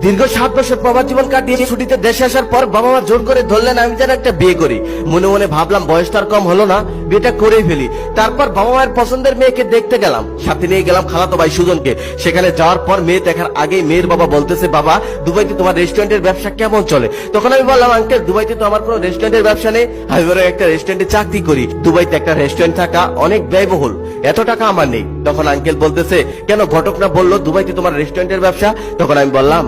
দীর্ঘ সাত বছর প্রবাস জীবন কাটিয়ে ছুটিতে দেশে আসার পর বাবা মা জোর করে ধরলেন, আমি যেন একটা বিয়ে করি। মনে মনে ভাবলাম, বয়স তার কম হলো না, বিয়েটা করেই ফেলি। তারপর বাবা মায়ের পছন্দের মেয়েকে দেখতে গেলাম। সাথে নিয়ে গেলাম খালাতো ভাই সুজনকে। সেখানে যাওয়ার পর মেয়ে দেখার আগেই মেয়ের বাবা বলতেছে, বাবা, দুবাইতে তোমার রেস্টুরেন্টের ব্যবসা কেমন চলে? তখন আমি বললাম, আঙ্কেল, দুবাইতে তো আমার কোনো রেস্টুরেন্টের ব্যবসা নেই। আমি বরং একটা রেস্টুরেন্টে চাকরি করি। দুবাইতে একটা রেস্টুরেন্ট থাকা অনেক ব্যয়বহুল। এত টাকা আমার নেই। তখন আঙ্কেল বলতেছে, কেন ঘটক না বলল, দুবাইতে তোমার রেস্টুরেন্টের ব্যবসা? তখন আমি বললাম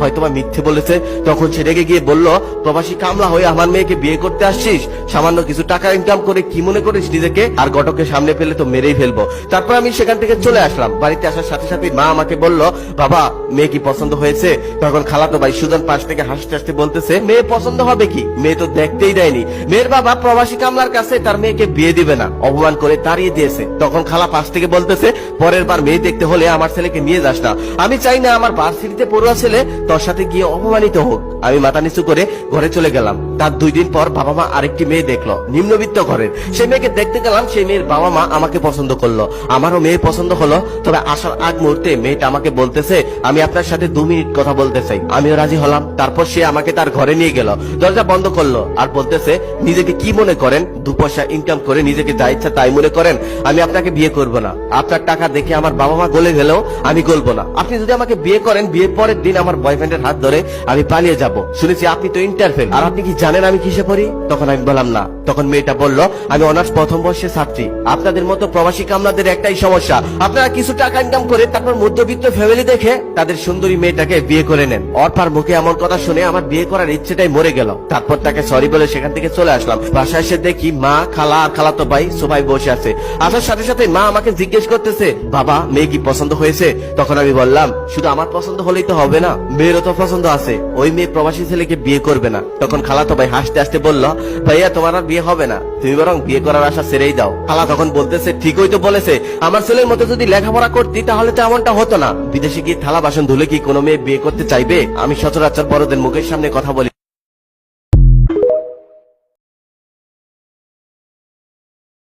হয়তো বা মিথ্যে বলেছে। তখন সে রেগে গিয়ে বলল, প্রবাসী কামলা হয়ে আমার মেয়েকে বিয়ে করতে আসছিস? সামান্য কিছু টাকা ইনকাম করে কি মনে করিস নিজেকে? আর ঘটককে সামনে পেলে তো মেরেই ফেলব। তারপর আমি সেখান থেকে চলে আসলাম। বাড়িতে আসার সাথে সাথে মা আমাকে বলল, বাবা, মেয়ে কি পছন্দ হয়েছে? তখন খালাতো ভাই সুজন পাশ থেকে হাসতে হাসতে বলতেছে, মেয়ে পছন্দ হবে কি? মেয়ে তো দেখতেই দেয়নি। মেয়ের বাবা প্রবাসী কামলার কাছে তার মেয়েকে বিয়ে দিবে না। অপমান করে তাড়িয়ে দিয়েছে। তখন খালা পাশ থেকে বলতেছে, পরের বার মেয়ে দেখতে হলে আমার ছেলেকে নিয়ে যাস না। আমি চাই না আমার ভার্সিটিতে পড়ুয়া ছেলে তোর সাথে গিয়ে অপমানিত হোক। আমি মাথা নিচু করে ঘরে চলে গেলাম। তার দুই দিন পর বাবা মা আরেকটি মেয়ে দেখল, নিম্নবিত্ত ঘরের। সেই মেয়েকে দেখতে গেলাম, সেই মেয়ের বাবা মা আমাকে পছন্দ করল। আমারও মেয়ে পছন্দ হলো, তবে আসার আগ মুহূর্তে মেয়েটা আমাকে বলতেছে, আমি আপনার সাথে দু মিনিট কথা বলতে চাই। আমিও রাজি হলাম। তারপর সে আমাকে তার ঘরে নিয়ে গেল। দরজা বন্ধ করল আর বলতেছে, নিজেকে কি মনে করেন? দু পয়সা ইনকাম করে নিজেকে যা ইচ্ছা তাই মনে করেন? আমি আপনাকে বিয়ে করব না। আপনার টাকা দেখে আমার বাবা মা গলে গেলেও আমি গলবো না। আপনি যদি আমাকে বিয়ে করেন, বিয়ের পরের দিন আমার বয়ফ্রেন্ডের হাত ধরে আমি পালিয়ে যাব। শুনেছি আপনি তো ইন্টারফেল আর আপনি কি জানেন আমি কিসে পড়ি? তখন আমি বললাম, না। তখন মেয়েটা বলল, আমি অনার্স প্রথম বর্ষের ছাত্রী। আপনাদের মতো প্রবাসী কামলাদের একটাই সমস্যা। আপনারা কিছু টাকা ইনকাম করে তারপর মধ্যবিত্ত ফ্যামিলি দেখে তাদের সুন্দরী মেয়েটাকে বিয়ে করে নেন। অর্পার মুখে এমন কথা শুনে আমার বিয়ে করার ইচ্ছেটাই মরে গেল। তারপর তাকে সরি বলে সেখান থেকে চলে আসলাম। বাসায় এসে দেখি মা, খালা আর খালাতো ভাই সবাই বসে আছে। আসার সাথে সাথে মা আমাকে জিজ্ঞেস করতেছে, বাবা, মেয়ে কি পছন্দ হয়েছে? তখন আমি বললাম, শুধু আমার পছন্দ হলেই তো হবে না। মেয়েরও তো পছন্দ আছে। ওই মেয়ে প্রবাসী ছেলেকে বিয়ে করবে না। তখন খালাতো ভাই হাসতে হাসতে বলল, ভাইয়া, তোমার আর বিয়ে হবে না। তুমি বরং বিয়ে করার আশা ছেড়েই দাও। খালা তখন বলতেছে, ঠিকই তো বলেছে। আমার ছেলের মতো যদি লেখাপড়া করতি, তাহলে তো এমনটা হতো না। বিদেশে গিয়ে থালা বাসন ধুলে কি কোনো মেয়ে বিয়ে করতে চাইবে? আমি সচরাচর বড়দের মুখের সামনে কথা বলি।